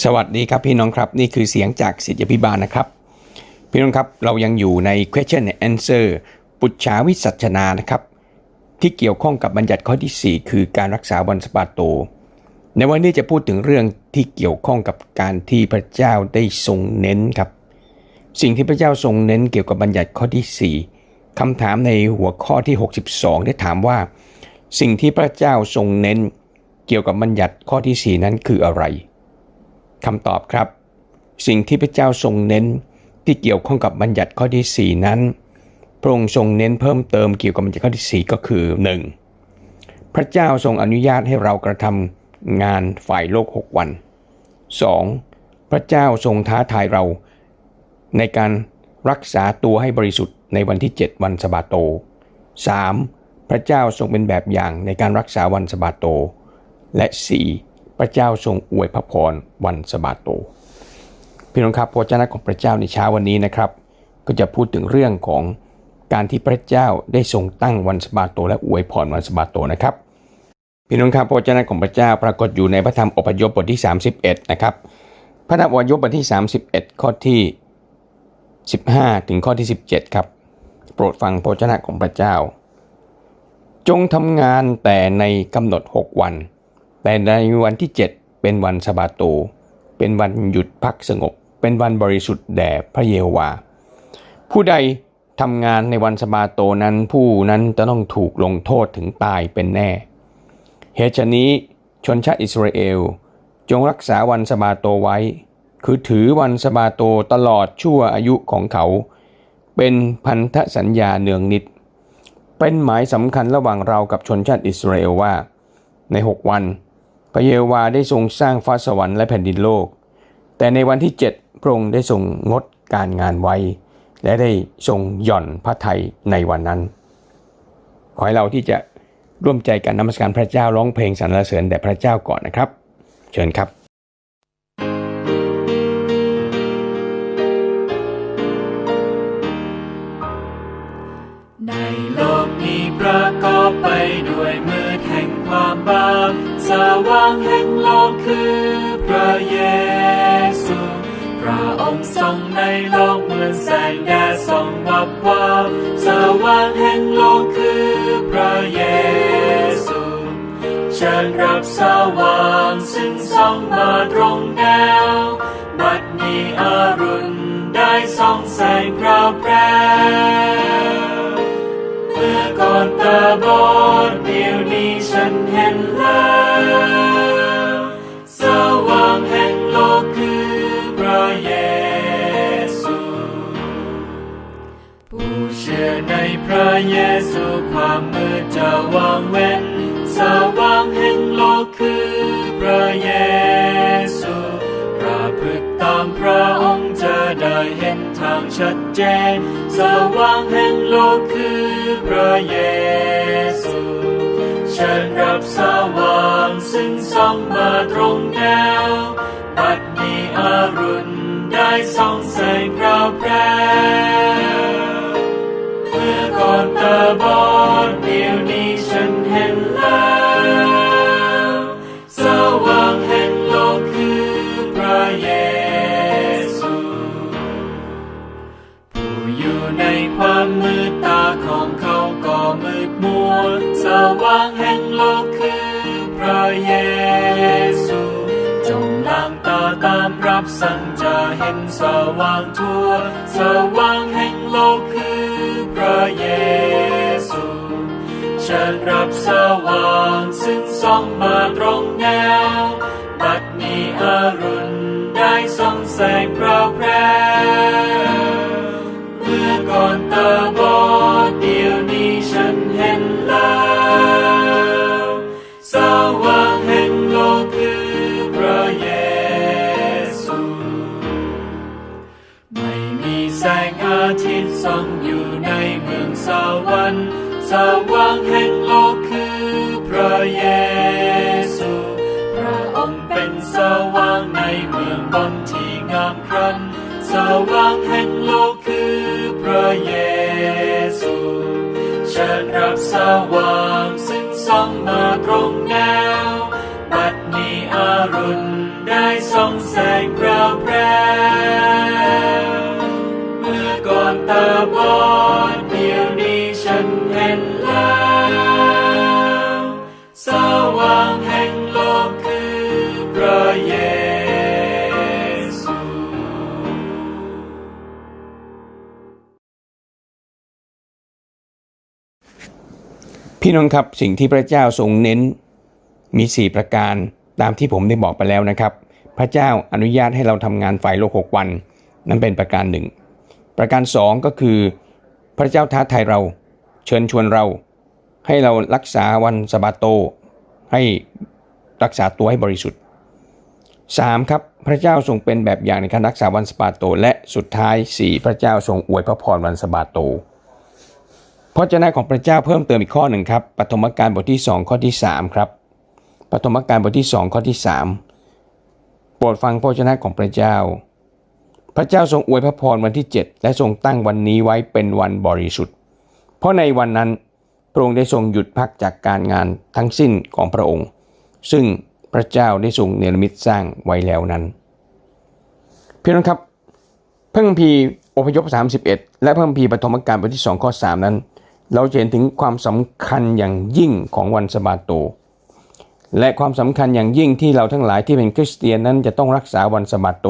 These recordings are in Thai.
สวัสดีครับพี่น้องครับ นี่คือเสียงจากสิทธิพิบาลนะครับ พี่น้องครับเรายังอยู่ใน question and answer ปุจฉาวิสัชนานะครับ ที่เกี่ยวข้องกับบัญญัติข้อที่ 4 คือการรักษาวันสะบาโต ในวันนี้จะพูดถึงเรื่องที่เกี่ยวข้องกับการที่พระเจ้าได้ทรงเน้นครับ สิ่งที่พระเจ้าทรงเน้นเกี่ยวกับบัญญัติข้อที่ 4คำถามในหัวข้อที่ 62 ได้ถามว่า สิ่งที่พระเจ้าทรงเน้นเกี่ยวกับบัญญัติข้อที่ 4 นั้นคืออะไร คำตอบครับ สิ่งที่พระเจ้าทรงเน้นที่เกี่ยวข้องกับบัญญัติข้อที่ 4 นั้น พระองค์ทรงเน้นเพิ่มเติมเกี่ยวกับบัญญัติข้อที่ 4 ก็คือ 1. พระเจ้าทรงอนุญาตให้เรากระทำงานฝ่ายโลก 6 วัน 2. พระเจ้าทรงท้าทายเรา ในการรักษาตัวให้บริสุทธิ์ในวันที่ 7 วันสบาโต 3. พระเจ้าทรงเป็นแบบอย่างในการรักษาวันสบาโต และ 4. พระเจ้าทรงอวยพระพรวันสบาโต พี่น้องครับพระเจ้าของพระเจ้าในเช้าวันนี้นะครับ ก็จะพูดถึงเรื่องของการที่พระเจ้าได้ทรงตั้งวันสบาโต และอวยพรวันสบาโตนะครับพี่น้องครับพระเจ้าของพระเจ้าปรากฏอยู่ในพระธรรมอพยพบทที่ 31นะครับพระธรรมอพยพบทที่ 31 ข้อที่ 15 ถึงข้อที่ 17 ครับ โปรดฟังพระเจ้าของพระเจ้า จงทำงานแต่ในกำหนด 6 วัน แต่ในวันที่ 7 เป็นวันสะบาโต เป็นวันหยุดพักสงบ เป็นวันบริสุทธิ์แด่พระเยโฮวา ผู้ใดทำงานในวันสะบาโตนั้นผู้นั้นจะต้องถูกลงโทษถึงตายเป็นแน่ เหตุฉะนี้ชนชาติอิสราเอล จงรักษาวันสะบาโตไว้ คือถือวันสะบาโตตลอดชั่วอายุของเขา เป็นพันธสัญญาเนืองนิด เป็นหมายสำคัญระหว่างเรากับชนชาติอิสราเอลว่า ใน 6 วัน พระเยโฮวาได้ทรงสร้างฟ้าสวรรค์และแผ่นดินโลก แต่ในวันที่ 7 พระองค์ได้ทรงงดการงานไว้ และได้ทรงหย่อนพระทัยในวันนั้น ขอให้เราที่จะร่วมใจกันนมัสการพระเจ้าร้องเพลงสรรเสริญแด่พระเจ้าก่อนนะครับ เชิญครับในโลกนี้ประกอบไปด้วยมืดแห่งความบาป สว่างแห่งโลกคือพระเยซู พระองค์ทรงในโลกเหมือนแสงแดดส่องวับวับสว่างแห่งโลกคือพระเยซูเชิญรับสว่างซึ่งส่องมาตรงแนวบัดนี้อรุณได้ส่องแสงพราแพรวเมื่อก่อนตาบอดเดี๋ยวนี้ฉันเห็นแล้ว พระเยซูความมืดจะวางเว้น สว่างแห่งโลกคือพระเยซูประพฤติตามพระองค์จะได้เห็นทางชัดเจน สว่างแห่งโลกคือพระเยซูเชิญรับสว่างซึ่งส่องมาตรงแนวบัดนี้อรุณได้ส่องแสงพราแพร่ อบอดเดี๋ยวนี้ฉันเห็นแล้วสว่างแห่งโลกคือพระเยซู ผู้อยู่ในความมืดตาของเขาก็มืดมัวสว่างแห่งโลกคือพระเยซู จงล้างตาตามรับสั่งจะเห็นสว่างทั่ว สว่างแห่งโลกคือพระเยซูเชิญรับสว่างซึ่งส่องมาตรงแนว บัดนี้อรุณได้ส่องแสงพราวแพร ว่างซึ่งส่องมาตรงแนว พี่น้องครับสิ่งที่พระเจ้าทรงเน้นมี 4 ประการตามที่ผมได้บอกไปแล้วนะครับ พระเจ้าอนุญาตให้เราทำงานฝ่ายโลก 6 วัน นั้นเป็นประการหนึ่งประการ 2 ก็คือ พระเจ้าท้าทายเรา เชิญชวนเรา ให้เรารักษาวันสะบาโต ให้รักษาตัวให้บริสุทธิ์ 3. ครับพระเจ้าทรงเป็นแบบอย่างในการรักษาวันสะบาโต และสุดท้าย 4 พระเจ้าทรงอวยพระพรวันสะบาโต พระเจ้าของพระเจ้าเพิ่มเติมอีกข้อหนึ่งครับปฐมกาลบทที่ 2 ข้อที่ 3 ครับปฐมกาลบทที่ 2 ข้อที่ 3 โปรดฟังพระเจ้าของพระเจ้า พระเจ้าทรงอวยพระพรวันที่ 7 และทรงตั้งวันนี้ไว้เป็นวันบริสุทธิ์ เพราะในวันนั้นพระองค์ได้ทรงหยุดพักจากการงานทั้งสิ้นของพระองค์ ซึ่งพระเจ้าได้ทรงเนรมิตสร้างไว้แล้วนั้นพี่น้องครับ เพระคัมภีอพยพ 31 และเพระคัมภีร์ปฐมกาลบทที่ 2 ข้อ 3 นั้น เราเห็นถึงความสำคัญอย่างยิ่งของวันสะบาโต และความสำคัญอย่างยิ่งที่เราทั้งหลายที่เป็นคริสเตียนนั้นจะต้องรักษาวันสะบาโต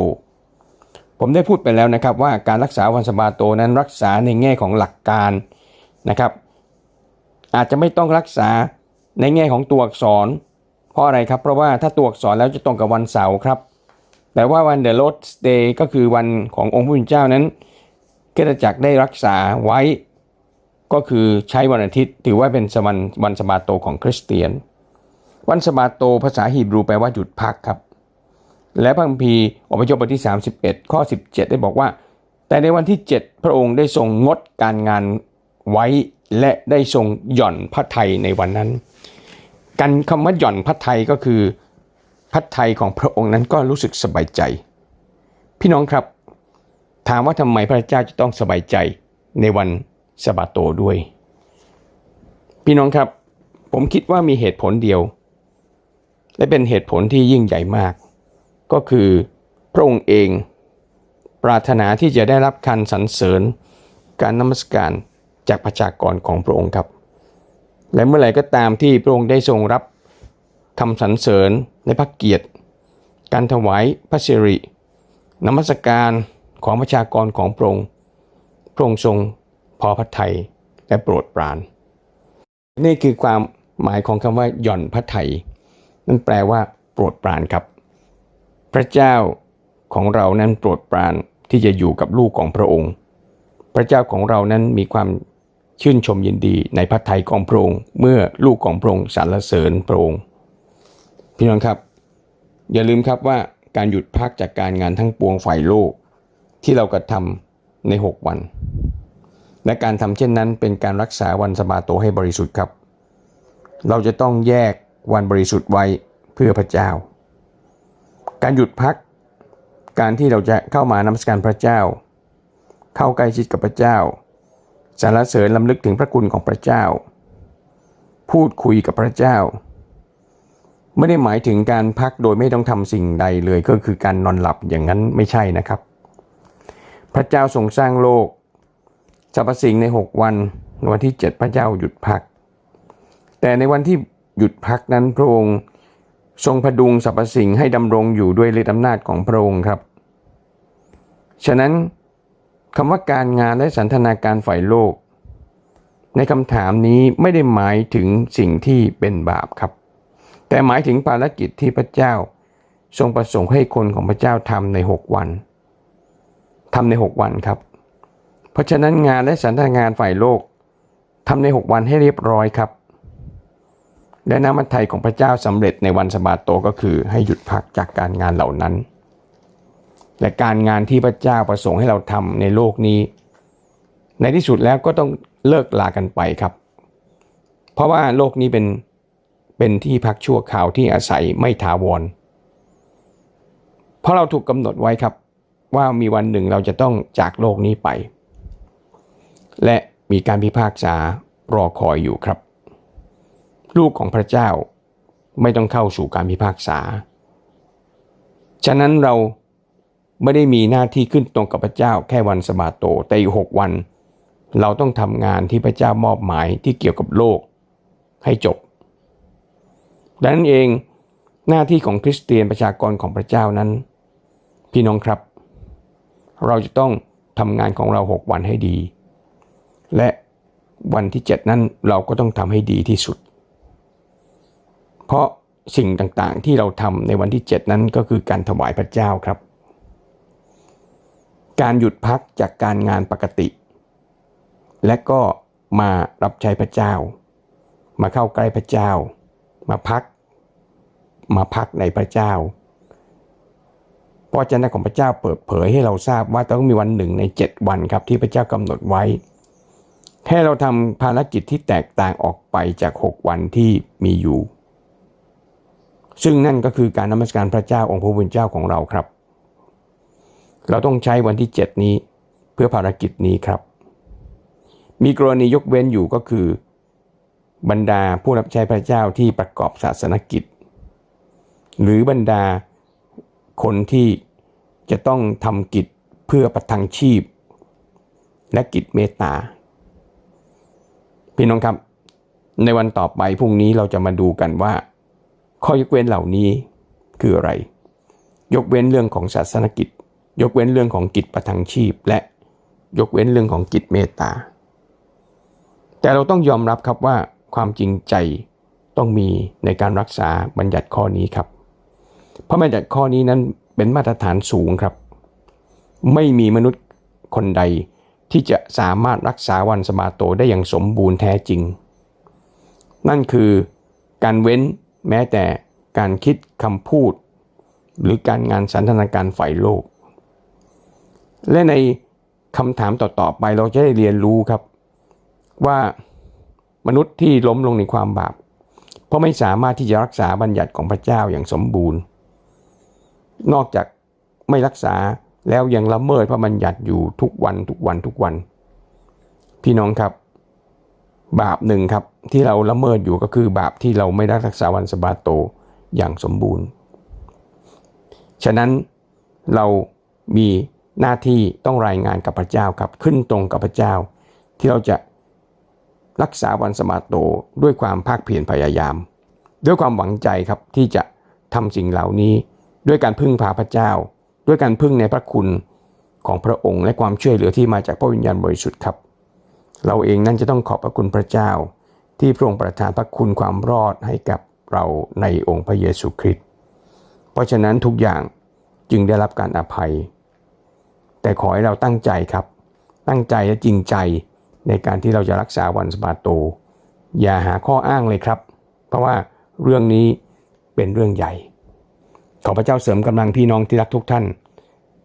ผมได้พูดไปแล้วนะครับว่าการรักษาวันสะบาโตนั้นรักษาในแง่ของหลักการนะครับ อาจจะไม่ต้องรักษาในแง่ของตัวอักษร เพราะอะไรครับ เพราะว่าถ้าตัวอักษรแล้วจะตรงกับวันเสาร์ครับ แต่ว่าวัน The Lord's Day ก็คือวันขององค์พระผู้เป็นเจ้านั้นคริสตจักได้รักษาไว้ ก็คือใช้วันอาทิตย์ ถือว่าเป็นวันวันสบาโตของคริสเตียน วันสบาโตภาษาฮีบรูแปลว่าหยุดพักครับ และพระคัมภีร์อพยพบทที่ 31 ข้อ 17 ได้บอกว่า แต่ในวันที่ 7 พระองค์ได้ทรงงดการงานไว้และได้ทรงหย่อนพระทัยในวันนั้น การคำว่าหย่อนพระทัยก็คือพระทัยของพระองค์นั้นก็รู้สึกสบายใจ พี่น้องครับ ถามว่าทำไมพระเจ้าจะต้องสบายใจในวัน สบาโตด้วย พี่น้องครับ ผมคิดว่ามีเหตุผลเดียว และเป็นเหตุผลที่ยิ่งใหญ่มาก ก็คือพระองค์เองปรารถนาที่จะได้รับการสรรเสริญ การนมัสการจากประชากรของพระองค์ครับ และเมื่อไหร่ก็ตามที่พระองค์ได้ทรงรับคำสรรเสริญในพระเกียรติ การถวายพระสิรินมัสการของประชากรของพระองค์พระองค์ทรง พอพระทัยและโปรดปราน นี่คือความหมายของคำว่าหย่อนพระทัยนั่นแปลว่า โปรดปรานครับ พระเจ้าของเรานั้นโปรดปรานที่จะอยู่กับลูกของพระองค์ พระเจ้าของเรานั้นมีความชื่นชมยินดีในพระทัยของพระองค์ เมื่อลูกของพระองค์สรรเสริญพระองค์ พี่น้องครับ อย่าลืมครับว่าการหยุดพักจากการงานทั้งปวงฝ่ายโลก ที่เรากระทำใน 6 วัน และการทำเช่นนั้นเป็นการรักษาวันสบาโตให้บริสุทธิ์ครับ เราจะต้องแยกวันบริสุทธิ์ไว้เพื่อพระเจ้า การหยุดพัก การที่เราจะเข้ามานมัสการพระเจ้า เข้าใกล้ชิดกับพระเจ้าสรรเสริญลำลึกถึงพระคุณของพระเจ้า พูดคุยกับพระเจ้า ไม่ได้หมายถึงการพักโดยไม่ต้องทำสิ่งใดเลยก็คือการนอนหลับอย่างนั้นไม่ใช่นะครับ พระเจ้าทรงสร้างโลก สรรพสิ่งใน 6 วัน วันที่ 7 พระเจ้าหยุดพัก แต่ในวันที่หยุดพักนั้นพระองค์ทรงพดุงสรรพสิ่งให้ดำรงอยู่ด้วยฤทธิอำนาจของพระองค์ครับ ฉะนั้นคำว่าการงานและสันทนาการฝ่ายโลก ในคำถามนี้ไม่ได้หมายถึงสิ่งที่เป็นบาปครับ แต่หมายถึงภารกิจที่พระเจ้า ทรงประสงค์ให้คนของพระเจ้าทำใน 6 วันทำใน 6 วันครับ เพราะฉะนั้นงานและสันทนางานฝ่ายโลกทำใน 6 วันให้เรียบร้อยครับ และน้ำมันไทยของพระเจ้าสำเร็จในวันสบาโตก็คือให้หยุดพักจากการงานเหล่านั้น และการงานที่พระเจ้าประสงค์ให้เราทำในโลกนี้ ในที่สุดแล้วก็ต้องเลิกลากันไปครับ เพราะว่าโลกนี้เป็นเป็นที่พักชั่วคราวที่อาศัยไม่ถาวร เพราะเราถูกกำหนดไว้ครับว่ามีวันหนึ่งเราจะต้องจากโลกนี้ไป และมีการพิพากษารอคอยอยู่ครับ ลูกของพระเจ้าไม่ต้องเข้าสู่การพิพากษา ฉะนั้นเราไม่ได้มีหน้าที่ขึ้นตรงกับพระเจ้าแค่วันสะบาโต แต่อีกหกวัน เราต้องทำงานที่พระเจ้ามอบหมายที่เกี่ยวกับโลกให้จบ ดังนั้นเองหน้าที่ของคริสเตียนประชากรของพระเจ้านั้น พี่น้องครับ เราจะต้องทำงานของเราหกวันให้ดี และวันที่เจ็ดนั้นเราก็ต้องทำให้ดีที่สุด เพราะสิ่งต่างๆที่เราทำในวันที่ 7 นั้นก็คือการถวายพระเจ้าครับ การหยุดพักจากการงานปกติ และก็มารับใช้พระเจ้า มาเข้าใกล้พระเจ้า มาพัก มาพักในพระเจ้าพระเจ้าของพระเจ้าเปิดเผยให้เราทราบว่าต้องมีวันหนึ่งใน 7 วันครับที่พระเจ้ากำหนดไว้ ให้เราทำภารกิจที่แตกต่างออกไปจาก 6 วันที่มีอยู่ ซึ่งนั่นก็คือการนมัสการพระเจ้าองค์พระผู้เป็นเจ้าของเราครับ เราต้องใช้วันที่ 7 นี้เพื่อภารกิจนี้ครับ มีกรณียกเว้นอยู่ก็คือ บรรดาผู้รับใช้พระเจ้าที่ประกอบศาสนกิจ หรือบรรดาคนที่จะต้องทำกิจเพื่อประทังชีพ และกิจเมตตา พี่น้องครับ ในวันต่อไปพรุ่งนี้เราจะมาดูกันว่า ข้อยกเว้นเหล่านี้คืออะไร ยกเว้นเรื่องของศาสนกิจ ยกเว้นเรื่องของกิจประทังชีพ และยกเว้นเรื่องของกิจเมตตา แต่เราต้องยอมรับครับว่าความจริงใจต้องมีในการรักษาบัญญัติข้อนี้ครับ เพราะบัญญัติข้อนี้นั้นเป็นมาตรฐานสูงครับ ไม่มีมนุษย์คนใด ที่จะสามารถรักษาวันสะบาโตได้อย่างสมบูรณ์แท้จริง นั่นคือการเว้นแม้แต่การคิดคำพูด หรือการงานสันทนาการฝ่ายโลก และในคำถามต่อๆไปเราจะได้เรียนรู้ครับ ว่ามนุษย์ที่ล้มลงในความบาป เพราะไม่สามารถที่จะรักษาบัญญัติของพระเจ้าอย่างสมบูรณ์ นอกจากไม่รักษา แล้วยังละเมิดพระบัญญัติอยู่ทุกวันทุกวันทุกวัน พี่น้องครับ บาปหนึ่งครับที่เราละเมิดอยู่ก็คือบาปที่เราไม่ได้รักษาวันสบาโตอย่างสมบูรณ์ ฉะนั้นเรามีหน้าที่ต้องรายงานกับพระเจ้าครับขึ้นตรงกับพระเจ้า ที่เราจะรักษาวันสะบาโตด้วยความภาคเพียรพยายาม ด้วยความหวังใจครับที่จะทำสิ่งเหล่านี้ด้วยการพึ่งพาพระเจ้า ด้วยการพึ่งในพระคุณของพระองค์และความช่วยเหลือที่มาจากพระวิญญาณบริสุทธิ์ครับ เราเองนั่นจะต้องขอบพระคุณพระเจ้า ที่พระองค์ประทานพระคุณความรอดให้กับเราในองค์พระเยซูคริสต์เพราะฉะนั้นทุกอย่างจึงได้รับการอภัย แต่ขอให้เราตั้งใจครับ ตั้งใจและจริงใจในการที่เราจะรักษาวันสบาโต อย่าหาข้ออ้างเลยครับ เพราะว่าเรื่องนี้เป็นเรื่องใหญ่ ขอพระเจ้าเสริมกำลังพี่น้องที่รักทุกท่าน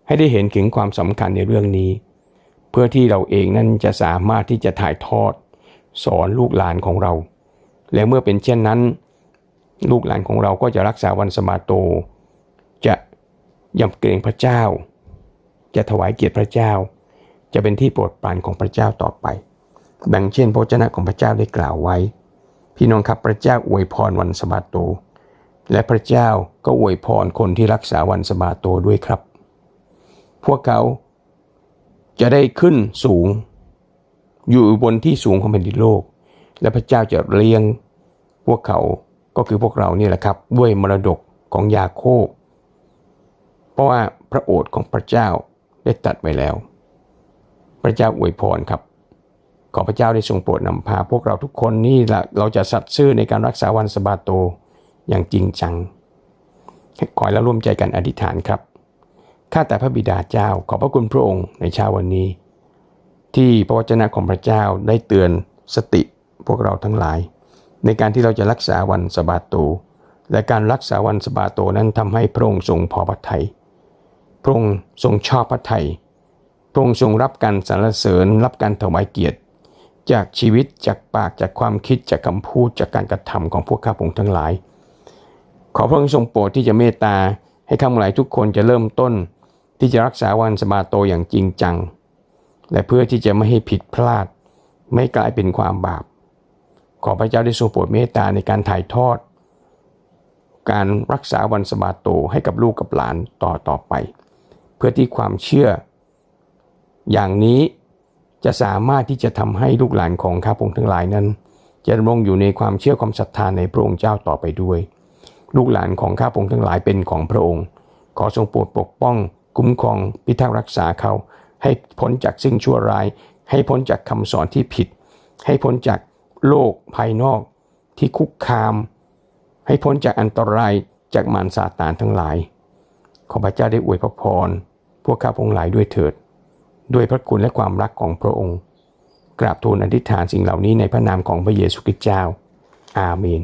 ให้ได้เห็นถึงความสำคัญในเรื่องนี้ เพื่อที่เราเองนั้นจะสามารถที่จะถ่ายทอด สอนลูกหลานของเรา และเมื่อเป็นเช่นนั้น ลูกหลานของเราก็จะรักษาวันสมาโต จะยำเกรงพระเจ้า จะถวายเกียรติพระเจ้า จะเป็นที่โปรดปรานของพระเจ้าต่อไปดังเช่นพระเจ้าของพระเจ้าได้กล่าวไว้ พี่น้องครับพระเจ้าอวยพรวันสมาโต และพระเจ้าก็อวยพรคนที่รักษาวันสมาโตด้วยครับ พวกเขาจะได้ขึ้นสูง อยู่บนที่สูงของแผ่นดินโลก และพระเจ้าจะเลี้ยงพวกเขาก็คือพวกเรานี่แหละครับ ด้วยมรดกของยาโคบ เพราะว่าพระโอษฐ์ของพระเจ้าได้ตัดไว้แล้ว พระเจ้าอวยพรครับ ขอพระเจ้าได้ทรงโปรดนำพา พวกเราทุกคนนี่แหละเราจะสัตย์ซื่อในการรักษาวันสบาโต อย่างจริงจัง ขอให้เราร่วมใจกันอธิษฐานครับ ข้าแต่พระบิดาเจ้าขอบพระคุณพระองค์ในเช้าวันนี้ ที่พระวจนะของพระเจ้าได้เตือนสติพวกเราทั้งหลาย ในการที่เราจะรักษาวันสะบาโต และการรักษาวันสะบาโตนั้นทำให้พระองค์ทรงพอพระทยัยพระองค์ทรงชอบพระทัยพระองค์ทรงรับการสรรเสริญรับการถวายเกียรติจากชีวิตจากปากจากความคิดจากคำพูดจากการกระทำของพวกข้าพงทั้งหลาย ขอพระองค์ทรงโปรดที่จะเมตตาให้ข้าพงหลายทุกคนจะเริ่มต้น ที่จะรักษาวันสบาโตอย่างจริงจัง และเพื่อที่จะไม่ให้ผิดพลาด ไม่กลายเป็นความบาป ขอพระเจ้าได้ทรงโปรดเมตตาในการถ่ายทอด การรักษาวันสบาโตให้กับลูกกับหลานต่อต่อไป เพื่อที่ความเชื่อ อย่างนี้จะสามารถที่จะทำให้ลูกหลานของข้าพงทั้งหลายนั้น จะดำรงอยู่ในความเชื่อความศรัทธาในพระองค์เจ้าต่อไปด้วย ลูกหลานของข้าพงทั้งหลายเป็นของพระองค์ ขอทรงโปรดปกป้อง คุ้มครองพิทักษ์รักษาเขา ให้พ้นจากสิ่งชั่วร้าย ให้พ้นจากคำสอนที่ผิด ให้พ้นจากโลกภายนอกที่คุกคาม ให้พ้นจากอันตรายจากมารซาตานทั้งหลาย ขอพระเจ้าได้อวยพระพร พวกข้าพงหลายด้วยเถิด ด้วยพระคุณและความรักของพระองค์ กราบทูลอธิษฐานสิ่งเหล่านี้ในพระนามของพระเยซูคริสต์เจ้า อาเมน